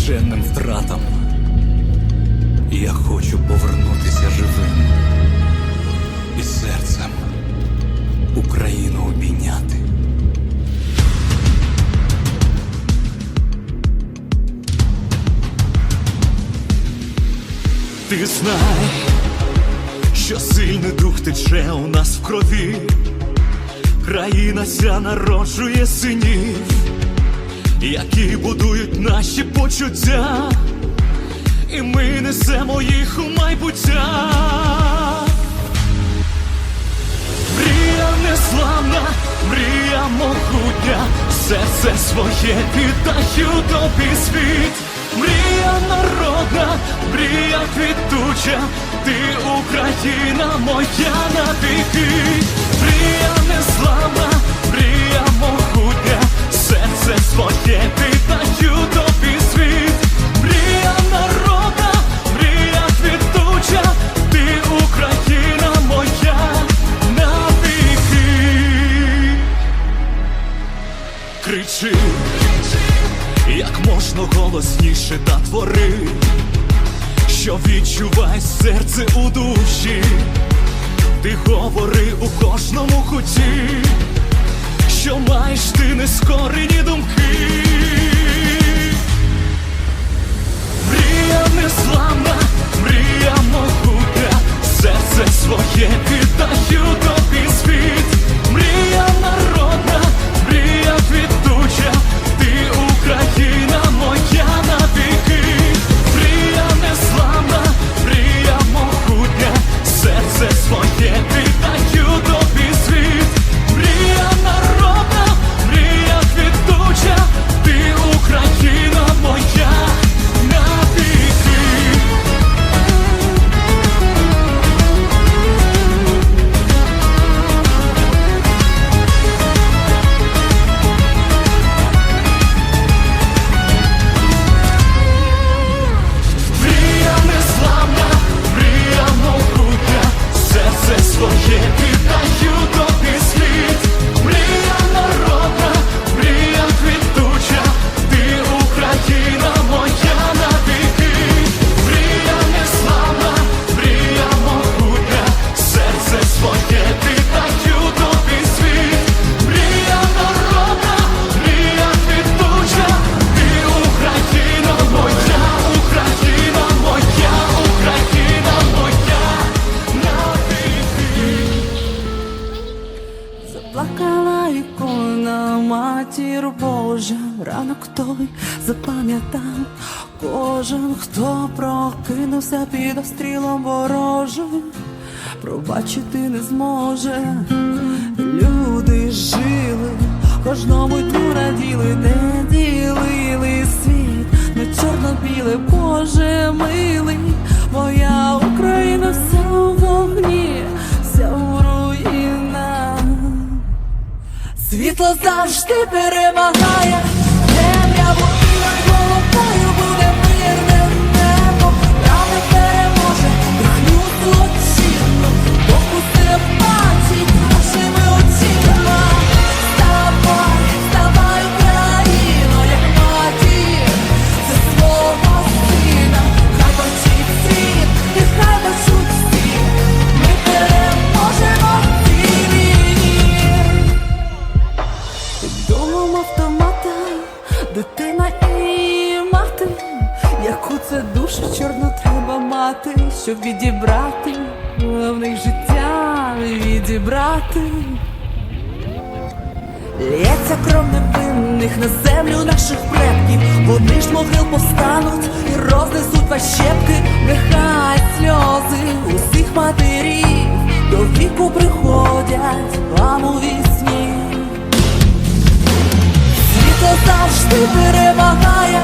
нескінченним втратам. Я хочу повернутися живим і серцем Україну обійняти. Ти знай, що сильний дух тече у нас в крові, країна ця народжує синів, які будують наші почуття, і ми несемо їх у майбуття. Мрія незламна, мрія могутня, серце своє віддаю тобі світ. Мрія народна, мрія квітуча, ти Україна моя навіки. Мрія незламна, Кричи, як можна голосніше та твори, що відчувай серце у душі, ти говори у кожному куті, що маєш ти нескорені думки. Мрія незламна, мрія могутня, серце своє віддаю тобі ікона, матір Божа, ранок той запам'ятав кожен, хто прокинувся під острілом ворожим, пробачити не зможе. Люди жили, кожному дню раділи, не ділили світ, на чорно-біле, Боже милий, завжди перемагає, щоб відібрати в життя відібрати. Лється кров невинних на землю наших предків, вони ж могил повстануть і рознесуть вас щепки, нехай сльози усіх матерів до віку приходять вам у вісні. Світло завжди перемагає.